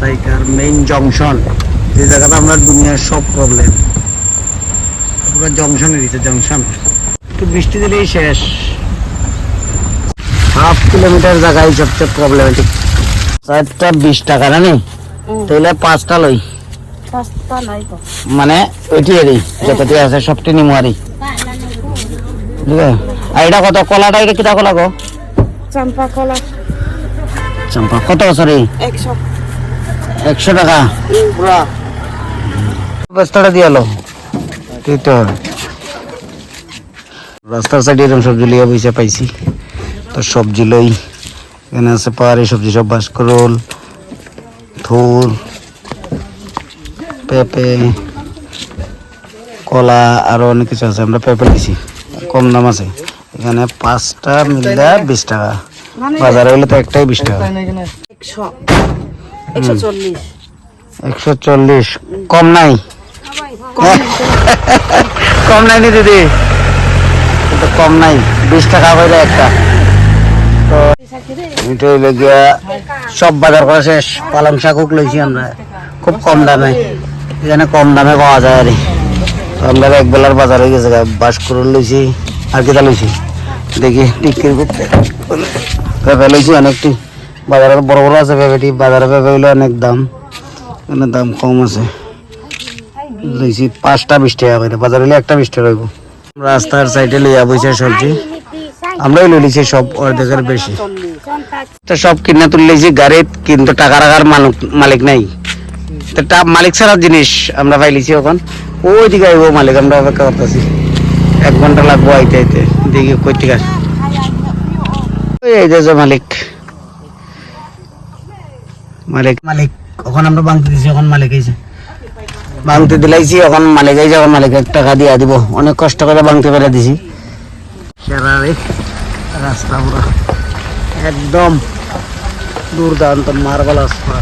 সাইকার main junction যে জায়গাটা আমরা দুনিয়ার সব প্রবলেম পুরো জংশনে দিচ্ছে জংশন একটু বৃষ্টি দিলেই শেষ। হাফ কিলোমিটার জায়গায় সবচেয়ে প্রবলেমেটিক চারটা বিশ টাকা না নি? তাহলে পাঁচটা লই। মানে ওইটি এরই যতটি আছে সবটি নিমুয়ারি ঠিক আছে আর এটা কত? কলাটা এটা কিটা কলা গো? চাম্পা কলা। চম্পা কত সরি একশো একশো টাকা। বস্তাটা দিয়ে এলো। তুই তো রাস্তার সাইডে এরকম সবজি লিয়ে পয়সা পাইছি। তো সবজি লই এখানে আছে পাহাড়ি সবজি সব বাসকরোল থুর পেঁপে কলা আরও অনেক কিছু আছে। আমরা পেঁপে নিছি কম দাম আছে। এখানে পাঁচটা মিলে বিশ টাকা। বাজারে হলে তো একটাই বিশ টাকা। একশো চল্লিশ। কম নাই। কম নাই নি দিদি। কম নাই। বিশ টাকা একটা। তো সব বাজার করা শেষ। পালং শাকও লইছি আমরা। খুব কম দামে। এখানে কম দামে পাওয়া যায় আর আমরা এক বেলার বাজার হয়ে গেছে বাস করে লইছি। আর কিটা লইছি? দেখি বিক্রি করতে লইছি অনেকটি। বাজারে বড় বড় আছে পেঁপেটি বাজারে পেঁপে হইলে অনেক দাম। এখানে দাম কম আছে। লইছি পাঁচটা বিশ টাকা করে, বাজারে হলে একটা বিশ টাকা হইব রাস্তার সাইডে লইয়া বইছে সবজি। আমরাই লই লিছি সব অর্ধেকের বেশি। তো সব কিনে তুললেছি গাড়িত কিন্তু টাকা রাখার মালিক মালিক নাই। তো মালিক ছাড়া জিনিস আমরা পাইলিছি ওখান ওই দিকে আইব মালিক, আমরা অপেক্ষা করতেছি। এক ঘণ্টা লাগবো আইতে আইতে। দেখি কই ঠিক আছে এই যে মালিক। মালিক। মালিক ওখানে আমরা বাংতে দিছি ওখানে মালিক আইছে বাংতে দিলাইছি এখন মালিক আইছে ওখানে মালিক টাকা দিয়া দিব। অনেক কষ্ট করে বাংতে পেরে দিছি। সেরারে রাস্তা পুরো একদম দুর্দান্ত মার্বেল রাস্তা।